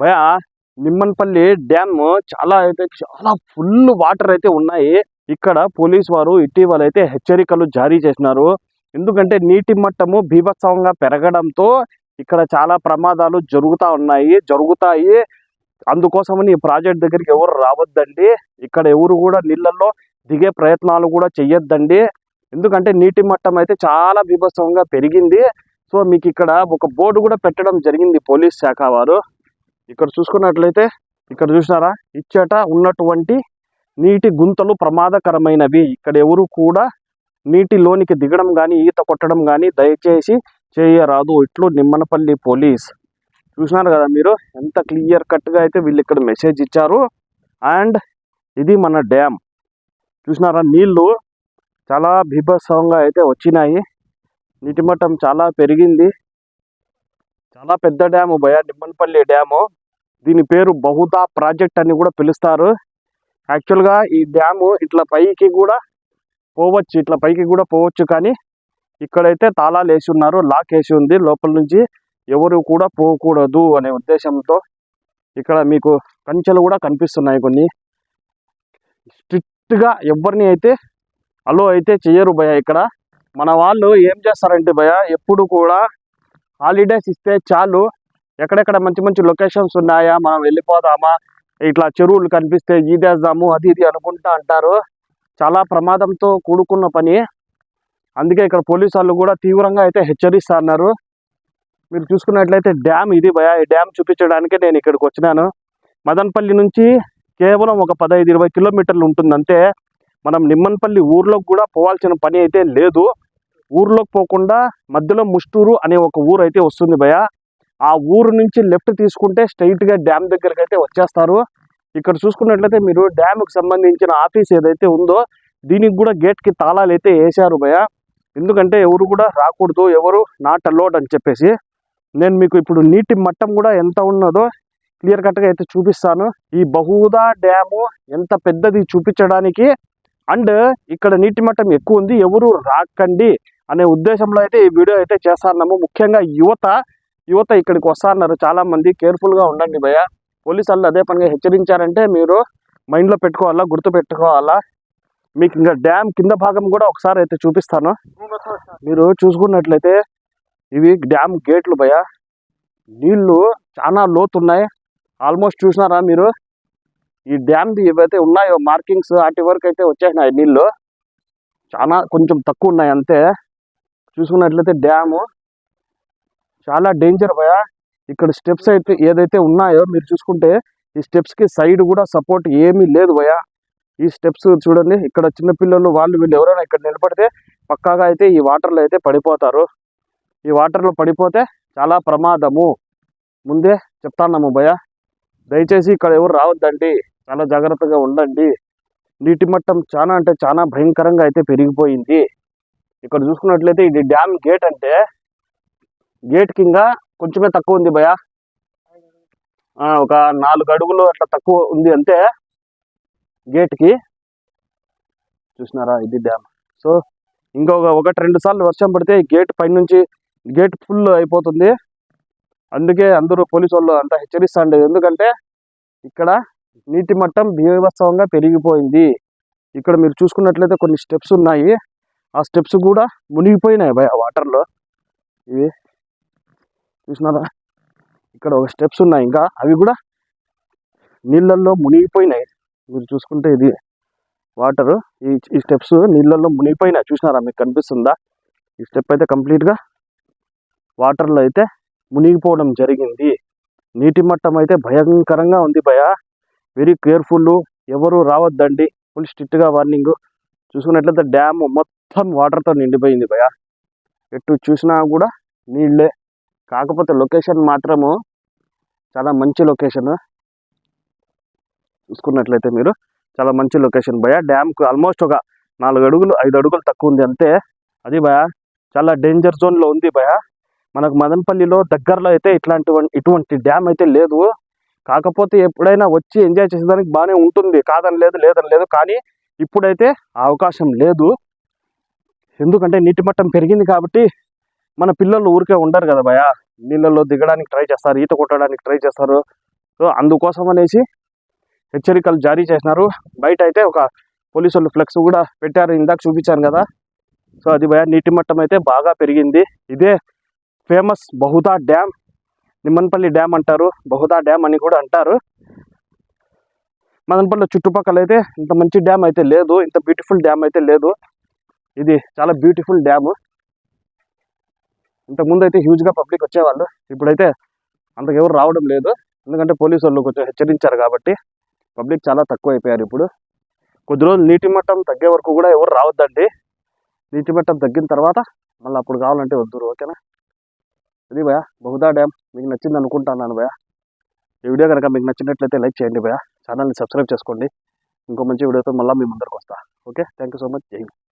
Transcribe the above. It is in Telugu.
భయ. నిమ్మన్పల్లి డ్యామ్ చాలా అయితే చాలా ఫుల్ వాటర్ అయితే ఉన్నాయి. ఇక్కడ పోలీస్ వారు ఇటీవల అయితే హెచ్చరికలు జారీ చేసినారు. ఎందుకంటే నీటి మట్టము బీభత్సవంగా పెరగడంతో ఇక్కడ చాలా ప్రమాదాలు జరుగుతా ఉన్నాయి జరుగుతాయి. అందుకోసమని ఈ ప్రాజెక్ట్ దగ్గరికి ఎవరు రావద్దండి. ఇక్కడ ఎవరు కూడా నీళ్ళల్లో దిగే ప్రయత్నాలు కూడా చెయ్యొద్దండి. ఎందుకంటే నీటి మట్టం అయితే చాలా బీభత్సవంగా పెరిగింది. సో మీకు ఇక్కడ ఒక బోర్డు కూడా పెట్టడం జరిగింది పోలీస్ శాఖ వారు. ఇక్కడ చూసుకున్నట్లయితే ఇక్కడ చూసినారా? ఇచ్చట ఉన్నటువంటి నీటి గుంతలు ప్రమాదకరమైనవి. ఇక్కడ ఎవరు కూడా నీటిలోనికి దిగడం కానీ ఈత కొట్టడం కానీ దయచేసి చేయరాదు. ఇట్లు నిమ్మనపల్లి పోలీస్. చూసినారు కదా మీరు? ఎంత క్లియర్ కట్గా అయితే వీళ్ళు ఇక్కడ మెసేజ్ ఇచ్చారు. అండ్ ఇది మన డ్యామ్. చూసినారా? నీళ్ళు చాలా బీభత్సవంగా అయితే వచ్చినాయి. నీటి మట్టం చాలా పెరిగింది. చాలా పెద్ద డ్యాము భయ నిమ్మనపల్లి డ్యాము. దీని పేరు బహుదా ప్రాజెక్ట్ అని కూడా పిలుస్తారు. యాక్చువల్గా ఈ డ్యాము ఇట్లా పైకి కూడా పోవచ్చు ఇట్లా పైకి కూడా పోవచ్చు కానీ ఇక్కడైతే తాళాలు వేసి ఉన్నారు లాక్ వేసి ఉంది. లోపల నుంచి ఎవరు కూడా పోకూడదు అనే ఉద్దేశంతో ఇక్కడ మీకు కంచెలు కూడా కనిపిస్తున్నాయి కొన్ని. స్ట్రిక్ట్గా ఎవరిని అయితే అలో అయితే చెయ్యరు భయ ఇక్కడ. మన వాళ్ళు ఏం చేస్తారంటే భయ ఎప్పుడు కూడా హాలిడేస్ ఇస్తే చాలు. ఎక్కడెక్కడ మంచి మంచి లొకేషన్స్ ఉన్నాయా? మనం వెళ్ళిపోదామా? ఇట్లా చెరువులు కనిపిస్తే ఈదేద్దాము అది ఇది అనుకుంటా అంటారు. చాలా ప్రమాదంతో కూడుకున్న పని. అందుకే ఇక్కడ పోలీసు వాళ్ళు కూడా తీవ్రంగా అయితే హెచ్చరిస్తారన్నారు మీరు చూసుకున్నట్లయితే డ్యామ్ ఇది భయ. ఈ డ్యామ్ చూపించడానికే నేను ఇక్కడికి వచ్చినాను. మదనపల్లి నుంచి కేవలం ఒక పదహైదు ఇరవై కిలోమీటర్లు ఉంటుంది అంతే మనం నిమ్మన్పల్లి ఊర్లోకి కూడా పోవాల్సిన పని అయితే లేదు. ఊర్లోకి పోకుండా మధ్యలో ముష్టూరు అనే ఒక ఊరు అయితే వస్తుంది భయ ఆ ఊరు నుంచి లెఫ్ట్ తీసుకుంటే స్ట్రైట్గా డ్యామ్ దగ్గరికి అయితే వచ్చేస్తారు. ఇక్కడ చూసుకున్నట్లయితే మీరు డ్యామ్కి సంబంధించిన ఆఫీస్ ఏదైతే ఉందో దీనికి కూడా గేట్కి కి తాళాలు అయితే వేశారు భయ ఎందుకంటే ఎవరు కూడా రాకూడదు ఎవరు నాట్ అలోడ్ అని చెప్పేసి. నేను మీకు ఇప్పుడు నీటి మట్టం కూడా ఎంత ఉన్నదో క్లియర్ కట్గా అయితే చూపిస్తాను. ఈ బహుదా డ్యాము ఎంత పెద్దది చూపించడానికి. అండ్ ఇక్కడ నీటి మట్టం ఎక్కువ ఉంది ఎవరు రాకండి. అనే ఉద్దేశంలో అయితే ఈ వీడియో అయితే చేస్తున్నాము. ముఖ్యంగా యువత యువత ఇక్కడికి వస్తున్నారు. చాలా మంది కేర్ఫుల్గా ఉండండి భయ పోలీసు వాళ్ళు అదే పనిగా హెచ్చరించారంటే మీరు మైండ్లో పెట్టుకోవాలా గుర్తు పెట్టుకోవాలా మీకు ఇంకా డ్యామ్ కింద భాగం కూడా ఒకసారి అయితే చూపిస్తాను. మీరు చూసుకున్నట్లయితే ఇవి డ్యామ్ గేట్లు భయ నీళ్ళు చాలా లోతున్నాయి. ఆల్మోస్ట్ చూసినారా మీరు? ఈ డ్యామ్ ఏవైతే ఉన్నాయో మార్కింగ్స్ వాటి వరకు అయితే వచ్చేసినాయి నీళ్ళు. చాలా కొంచెం తక్కువ ఉన్నాయి అంతే. చూసుకున్నట్లయితే డ్యాము. చాలా డేంజర్ భయ ఇక్కడ స్టెప్స్ అయితే ఏదైతే ఉన్నాయో మీరు చూసుకుంటే ఈ స్టెప్స్కి సైడ్ కూడా సపోర్ట్ ఏమీ లేదు భయ ఈ స్టెప్స్ చూడండి ఇక్కడ చిన్న పిల్లలు వాళ్ళు వీళ్ళు ఎవరైనా ఇక్కడ నిలబడితే పక్కాగా అయితే ఈ వాటర్లో అయితే పడిపోతారు. ఈ వాటర్లో పడిపోతే చాలా ప్రమాదము. ముందే చెప్తాన్నాము భయ దయచేసి ఇక్కడ ఎవరు రావద్దండి. చాలా జాగ్రత్తగా ఉండండి. నీటి మట్టం చాలా అంటే చాలా భయంకరంగా అయితే పెరిగిపోయింది. ఇక్కడ చూసుకున్నట్లయితే ఇది డ్యామ్ గేట్ అంటే గేట్ కింద కొంచెమే తక్కువ ఉంది భయ ఒక నాలుగు అడుగులు అట్లా తక్కువ ఉంది అంతే గేట్కి చూసినారా ఇది డ్యామ్. సో ఇంకొక ఒకటి రెండు సార్లు వర్షం పడితే గేట్ పైనుంచి గేట్ ఫుల్ అయిపోతుంది. అందుకే అందరూ పోలీసు వాళ్ళు అంతా హెచ్చరిస్తుండే ఎందుకంటే ఇక్కడ నీటి మట్టం బీభత్సవంగా పెరిగిపోయింది. ఇక్కడ మీరు చూసుకున్నట్లయితే కొన్ని స్టెప్స్ ఉన్నాయి. ఆ స్టెప్స్ కూడా మునిగిపోయినాయి భయ వాటర్లో. ఇవి చూసినారా? ఇక్కడ ఒక స్టెప్స్ ఉన్నాయి ఇంకా. అవి కూడా నీళ్ళల్లో మునిగిపోయినాయి. మీరు చూసుకుంటే ఇది వాటర్. ఈ ఈ స్టెప్స్ నీళ్ళల్లో మునిగిపోయినాయి. చూసినారా? మీకు కనిపిస్తుందా? ఈ స్టెప్ అయితే కంప్లీట్గా వాటర్లో అయితే మునిగిపోవడం జరిగింది. నీటి మట్టం అయితే భయంకరంగా ఉంది భయ. వెరీ కేర్ఫుల్ ఎవరు రావద్దండి. ఫుల్ స్ట్రిక్ట్గా వార్నింగ్. చూసుకున్నట్లయితే డ్యామ్ మొత్తం మొత్తం వాటర్తో నిండిపోయింది భయ ఎటు చూసినా కూడా నీళ్ళే. కాకపోతే లొకేషన్ మాత్రము చాలా మంచి లొకేషన్. చూసుకున్నట్లయితే మీరు చాలా మంచి లొకేషన్ భయ డ్యామ్కు ఆల్మోస్ట్ ఒక నాలుగు అడుగులు ఐదు అడుగులు తక్కువ ఉంది అంతే. అది భయ చాలా డేంజర్ జోన్లో ఉంది భయ మనకు మదనపల్లిలో దగ్గరలో అయితే ఇట్లాంటి ఇటువంటి డ్యామ్ అయితే లేదు. కాకపోతే ఎప్పుడైనా వచ్చి ఎంజాయ్ చేసేదానికి బాగానే ఉంటుంది. కాదని లేదు లేదని లేదు. కానీ ఇప్పుడైతే అవకాశం లేదు. ఎందుకంటే నీటి మట్టం పెరిగింది కాబట్టి మన పిల్లలు ఊరికే ఉండరు కదా భయ నీళ్ళల్లో దిగడానికి ట్రై చేస్తారు ఈత కొట్టడానికి ట్రై చేస్తారు. సో అందుకోసం అనేసి హెచ్చరికలు జారీ చేసినారు. బయట అయితే ఒక పోలీసు వాళ్ళు ఫ్లెక్స్ కూడా పెట్టారు ఇందాక చూపించాను కదా. సో అది భయ నీటి మట్టం అయితే బాగా పెరిగింది. ఇదే famous Bahuda dam Nimmanpalli dam అంటారు. బహుదా డ్యామ్ అని కూడా అంటారు. మదనపల్లి చుట్టుపక్కల అయితే ఇంత మంచి డ్యామ్ అయితే లేదు ఇంత బ్యూటిఫుల్ డ్యామ్ అయితే లేదు. ఇది చాలా బ్యూటిఫుల్ డ్యాము ఇంతకుముందు అయితే హ్యూజ్గా పబ్లిక్ వచ్చేవాళ్ళు. ఇప్పుడైతే అంతకు ఎవరు రావడం లేదు. ఎందుకంటే పోలీసు వాళ్ళు కొంచెం హెచ్చరించారు కాబట్టి పబ్లిక్ చాలా తక్కువ అయిపోయారు ఇప్పుడు. కొద్ది రోజులు నీటి మట్టం తగ్గే వరకు కూడా ఎవరు రావద్దండి. నీటి మట్టం తగ్గిన తర్వాత మళ్ళీ అప్పుడు కావాలంటే వద్దురు ఓకేనా? ఇది భయ బహుదా డ్యామ్ మీకు నచ్చింది అనుకుంటున్నాను భయ ఈ వీడియో కనుక మీకు నచ్చినట్లయితే లైక్ చేయండి భయ ఛానల్ని సబ్స్క్రైబ్ చేసుకోండి. ఇంకో మంచి వీడియోతో మళ్ళీ మీ ముందరికి వస్తా. Okay? Thank you so much జై